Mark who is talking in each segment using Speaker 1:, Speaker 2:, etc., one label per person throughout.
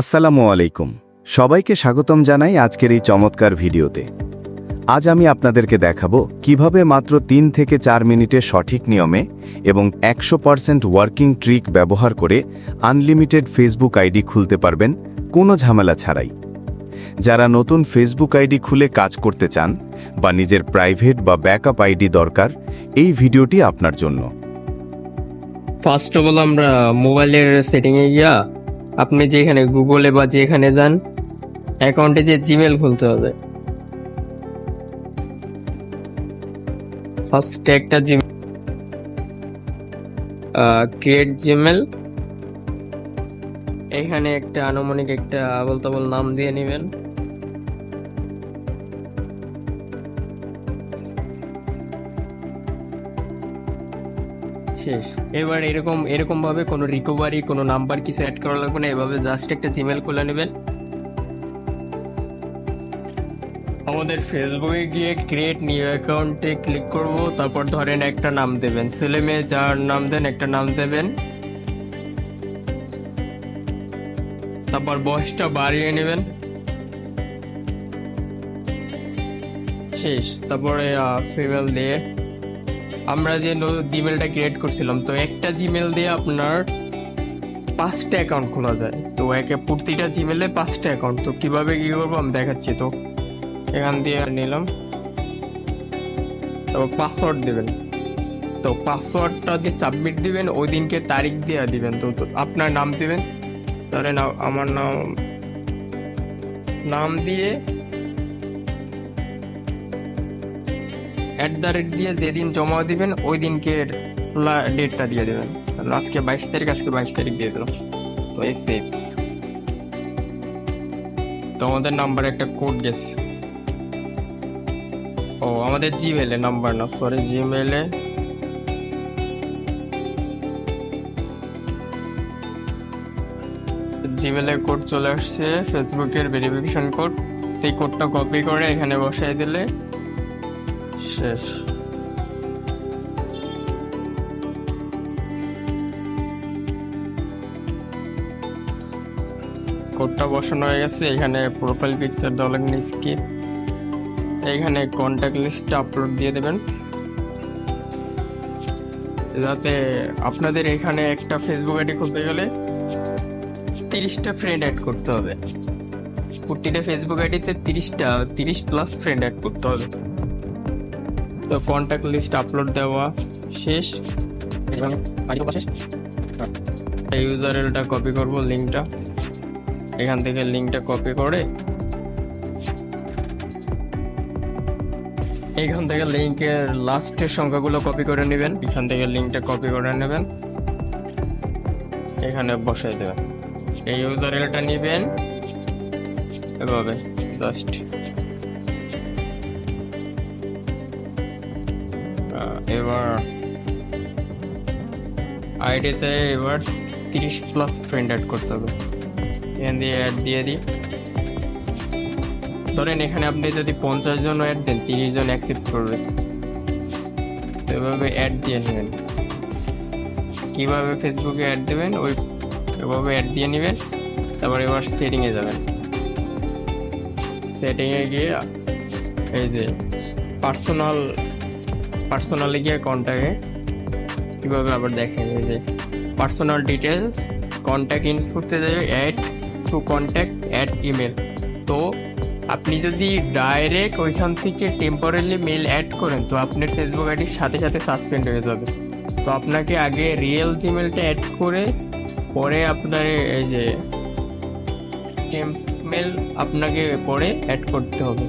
Speaker 1: আসসালামু আলাইকুম। সবাইকে স্বাগতম জানাই আজকের এই চমৎকার ভিডিওতে। আজ আমি আপনাদেরকে দেখাবো কীভাবে মাত্র তিন থেকে চার মিনিটে সঠিক নিয়মে এবং একশো পারসেন্ট ওয়ার্কিং ট্রিক ব্যবহার করে আনলিমিটেড ফেসবুক আইডি খুলতে পারবেন, কোনো ঝামেলা ছাড়াই। যারা নতুন ফেসবুক আইডি খুলে কাজ করতে চান বা নিজের প্রাইভেট বা ব্যাকআপ আইডি দরকার, এই ভিডিওটি আপনার জন্য।
Speaker 2: ফার্স্ট অফ অল আমরা মোবাইলের সেটিংয়ে গিয়া আপনি যেখানে গুগলে বা যেখানে যান অ্যাকাউন্টে যে জিমেল খুলতে হবে। ফার্স্ট একটা জিমেল ক্রিয়েট জিমেল এখানে একটা আনুমানিক একটা বলতে বল নাম দিয়ে নেবেন। শেষ। এবার এরকম এরকম ভাবে কোনো রিকভারি কোনো নাম্বার কিছু অ্যাড করা লাগবে না, এভাবে জাস্ট একটা জিমেল খুলে নেবেন। আমাদের ফেসবুকে গিয়ে ক্রিয়েট নিউ অ্যাকাউন্টে ক্লিক করব, তারপর ধরেন একটা নাম দেবেন। ছেলে মেয়ে যার নাম দেন, একটা নাম দেবেন। তারপর বয়সটা বাড়িয়ে নেবেন। শেষ। তারপরে ফিমেল দিয়ে আমরা যে জিমেলটা ক্রিয়েট করছিলাম, তো একটা জিমেল দিয়ে আপনার পাঁচটা অ্যাকাউন্ট খোলা যায়। তো একে প্রতিটা জিমেলে পাঁচটা অ্যাকাউন্ট তো কীভাবে কি করব আমি দেখাচ্ছি, তো এখান দিয়ে নিলাম। তারপর পাসওয়ার্ড দেবেন। তো পাসওয়ার্ডটা দিয়ে সাবমিট দিবেন, ওই দিনকে তারিখ দিয়ে দিবেন। তো আপনার নাম দিবেন। আ- আমার নাম নাম দিয়ে অ্যাট দ্য রেট দিয়ে যেদিন জমা দিবেন ওই দিনকে ডেটটা দিয়ে দেবেন। আজকে বাইশ তারিখ, আজকে বাইশ তারিখ দিয়ে দিলাম। তো এই সেভ তো আমাদের নাম্বার একটা কোড গেছে। ও, আমাদের জিমেলে নাম্বার না সরি জিমেলে জিমেলের কোড চলে আসছে ফেসবুকের ভেরিফিকেশন কোড এই কোডটা কপি করে এখানে বসাই দিলে শেষ। কোডটা বসানো হয়ে গেছে, এখানে প্রোফাইল পিকচার দেওয়া লাগবে স্কিপ এখানে কন্ট্যাক্ট লিস্টটা আপলোড দিয়ে দেবেন। যাতে আপনাদের এখানে একটা ফেসবুক আইডি খুলতে গেলে তিরিশটা ফ্রেন্ড অ্যাড করতে হবে। প্রতিটা ফেসবুক আইডিতে তিরিশটা, তিরিশ প্লাস ফ্রেন্ড অ্যাড করতে হবে। তো কন্ট্যাক্ট লিস্ট আপলোড দেওয়া শেষ। শেষ। এই ইউজারেলটা কপি করব লিঙ্কটা এখান থেকে লিঙ্কটা কপি করে এখান থেকে লিঙ্কের লাস্টের সংখ্যাগুলো কপি করে নেবেন। এখান থেকে লিঙ্কটা কপি করে নেবেন। এখানে বসাই দেবেন। এই ইউজারেলটা নেবেন। এভাবে জাস্ট এবার আইডিতে এবার তিরিশ প্লাস ফ্রেন্ড অ্যাড করতে হবে। এখান দিয়ে অ্যাড দিয়ে দিই। ধরেন এখানে আপনি যদি পঞ্চাশ জন অ্যাড দেন, তিরিশ জন অ্যাকসেপ্ট করবে। এভাবে অ্যাড দিয়ে নেবেন। কীভাবে ফেসবুকে অ্যাড দেবেন? ওই এভাবে অ্যাড দিয়ে নেবেন। তারপর এবার সেটিংয়ে যাবেন। সেটিংয়ে গিয়ে এই যে পার্সোনাল পার্সোনালে গিয়ে কন্ট্যাক্টে কীভাবে আবার দেখেন এই যে পার্সোনাল ডিটেলস কন্ট্যাক্ট ইনফোতে যাবে add to contact add email তো আপনি যদি ডাইরেক্ট ওইখান থেকে টেম্পোরারি মেল অ্যাড করেন, তো আপনার ফেসবুক আইডির সাথে সাথে সাসপেন্ড হয়ে যাবে। তো আপনাকে আগে রিয়েল জিমেলটা অ্যাড করে পরে আপনার এই যে টেম্প মেল আপনাকে পরে অ্যাড করতে হবে।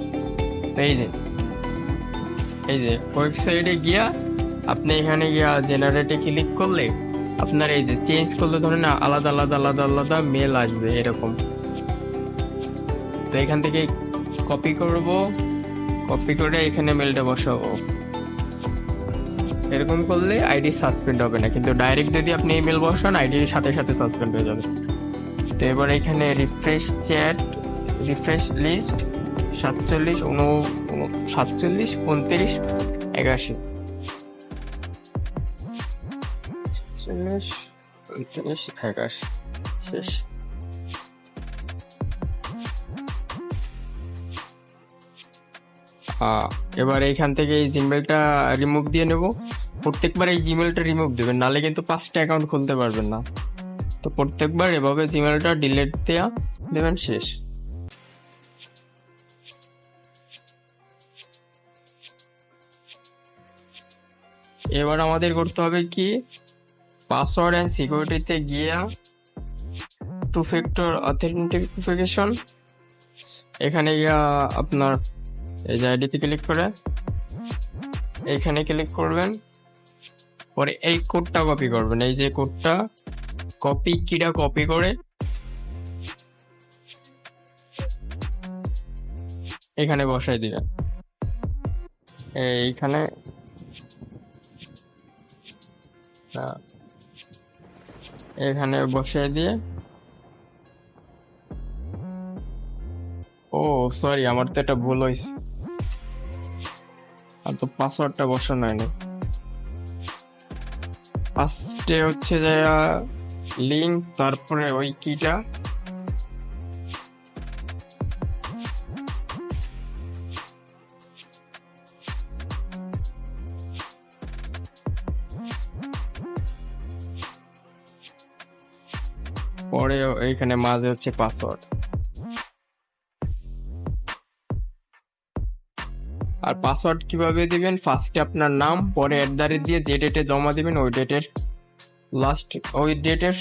Speaker 2: তো এই যে এই যে ওয়েবসাইটে গিয়া আপনি এখানে গিয়া জেনারেটে ক্লিক করলে আপনার এই যে চেঞ্জ করলে ধরেন আলাদা আলাদা আলাদা আলাদা মেল আসবে এরকম। তো এখান থেকে কপি করব কপি করে এখানে মেলটা বসাবো। এরকম করলে আইডি সাসপেন্ড হবে না, কিন্তু ডাইরেক্ট যদি আপনি ইমেল বসান আইডির সাথে সাথে সাসপেন্ড হয়ে যাবে। তো এবার এখানে রিফ্রেশ চ্যাট রিফ্রেশ লিস্ট সাতচল্লিশ, উন সাতচল্লিশ, উনত্রিশ, একাশি। একাশি। শেষ। এবার এইখান থেকে এই জিমেলটা রিমুভ দিয়ে নেব। প্রত্যেকবার এই জিমেলটা রিমুভ দেবেন, নালে কিন্তু পাঁচটা অ্যাকাউন্ট খুলতে পারবেন না। তো প্রত্যেকবার এভাবে জিমেলটা ডিলেট দেওয়া দেবেন শেষ। এবার আমাদের করতে হবে কি? পাসওয়ার্ড অ্যান্ড সিকিউরিটিতে গিয়া টু ফ্যাক্টর অথেন্টিফিকেশন এখানে গিয়া আপনার এই যে আইডিতে ক্লিক করে, এখানে ক্লিক করবেন। পরে এই কোডটা কপি করবেন। এই যে কোডটা কপি কিটা কপি করে? এখানে বসাই দিবেন। এইখানে না, এখানে বসিয়ে দিয়ে। ও সরি আমার তো এটা ভুল হয়েছে আর তো পাসওয়ার্ডটা বসানো হয়নি। ফার্স্টে হচ্ছে যে লিঙ্ক তারপরে ওই কিটা পরে এইখানে মাঝে হচ্ছে পাসওয়ার্ড আর পাসওয়ার্ড কীভাবে দিবেন? ফার্স্টে আপনার নাম, পরে অ্যাট দ্য রেট দিয়ে যে ডেটে জমা দিবেন, ওই ডেটের লাস্ট ওই ডেটের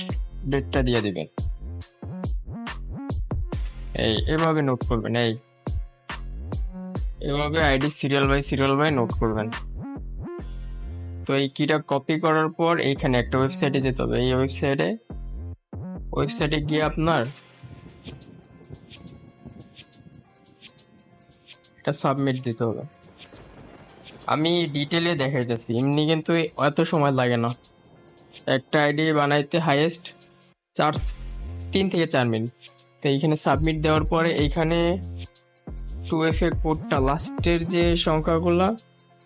Speaker 2: ডেটটা দিয়ে দিবেন। এই, এভাবে নোট করবেন, এই। এভাবে ID serial by serial by note করবেন। তো এই কিটা কপি করার পর এইখানে একটা ওয়েবসাইটে যেতে হবে। এই ওয়েবসাইটে ওয়েবসাইটে গিয়ে আপনার এটা সাবমিট দিতে হবে। আমি ডিটেলে দেখাইতেছি, এমনি কিন্তু এত সময় লাগে না। একটা আইডি বানাইতে হাইয়েস্ট চার, তিন থেকে চার মিনিট। তো এইখানে সাবমিট দেওয়ার পরে এইখানে টু এফ এ কোডটা লাস্টের যে সংখ্যাগুলো,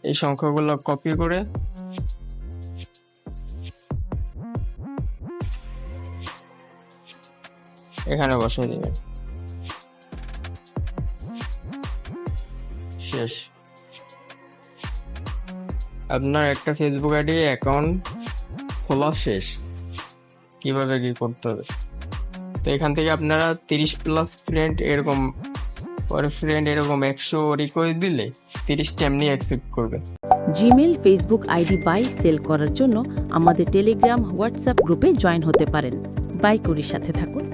Speaker 2: এই সংখ্যাগুলো কপি করে এখানে বসিয়ে দিবেন শেষ। আপনার একটা ফেসবুক আইডি অ্যাকাউন্ট খোলা শেষ। কীভাবে কি করতে হবে? তো এখান থেকে আপনারা তিরিশ প্লাস ফ্রেন্ড এরকম পরে ফ্রেন্ড এরকম একশো রিকোয়েস্ট দিলে তিরিশটা এমনি অ্যাকসেপ্ট করবে।
Speaker 3: Gmail Facebook ID buy sell করার জন্য আমাদের টেলিগ্রাম হোয়াটসঅ্যাপ গ্রুপে জয়েন হতে পারেন। বাইকুরির সাথে থাকুন।